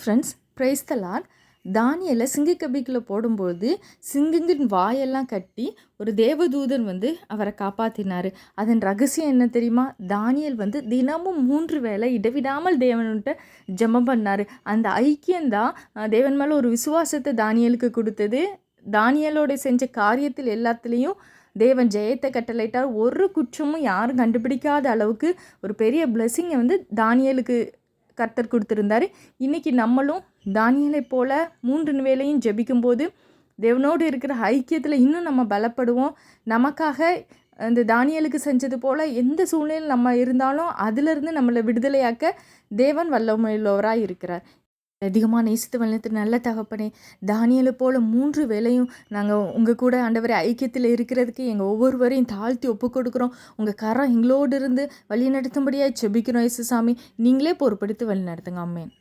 Friends price த Lord தானியலை சிங்கக்கபிக்கில் போடும்போது சிங்கங்கின் வாயெல்லாம் கட்டி ஒரு தேவதூதன் வந்து அவரை காப்பாற்றினார் அதன் ரகசியம் என்ன தெரியுமா? தானியல் வந்து தினமும் மூன்று வேளை இடைவிடாமல் தேவன்கிட்ட ஜெபம் பண்ணார். அந்த ஐக்கியம்தான் தேவன் மேலே ஒரு விசுவாசத்தை தானியலுக்கு கொடுத்தது. தானியலோட செஞ்ச காரியத்தில் எல்லாத்துலேயும் தேவன் ஜெயத்தை கட்டளையிட்டார். ஒரு குற்றமும் யாரும் கண்டுபிடிக்காத அளவுக்கு ஒரு பெரிய பிளெஸ்ஸிங்கை வந்து தானியலுக்கு கர்த்தர் கொடுத்துருந்தாரு. இன்றைக்கி நம்மளும் தானியலை போல மூன்று வேலையும் ஜெபிக்கும்போது தேவனோடு இருக்கிற ஐக்கியத்தில் இன்னும் நம்ம பலப்படுவோம். நமக்காக அந்த தானியலுக்கு செஞ்சது போல் எந்த சூழ்நிலையில் நம்ம இருந்தாலும் அதிலிருந்து நம்மளை விடுதலையாக்க தேவன் வல்லமையுள்ளவராக இருக்கிறார். அதிகமாக நேசித்து வளர்த்து நல்ல தகப்பனே தானியலை போல் மூன்று வேலையும் நாங்கள் உங்கள் கூட ஆண்டவரை ஐக்கியத்தில் இருக்கிறதுக்கு எங்கள் ஒவ்வொருவரையும் தாழ்த்தி ஒப்பு கொடுக்குறோம். உங்கள் கரம் எங்களோடு இருந்து வழி நடத்தும்படியாக செபிக்கிறோம் இயேசு சாமி நீங்களே பொறுப்படுத்தி வழி நடத்துங்க அம்மேன்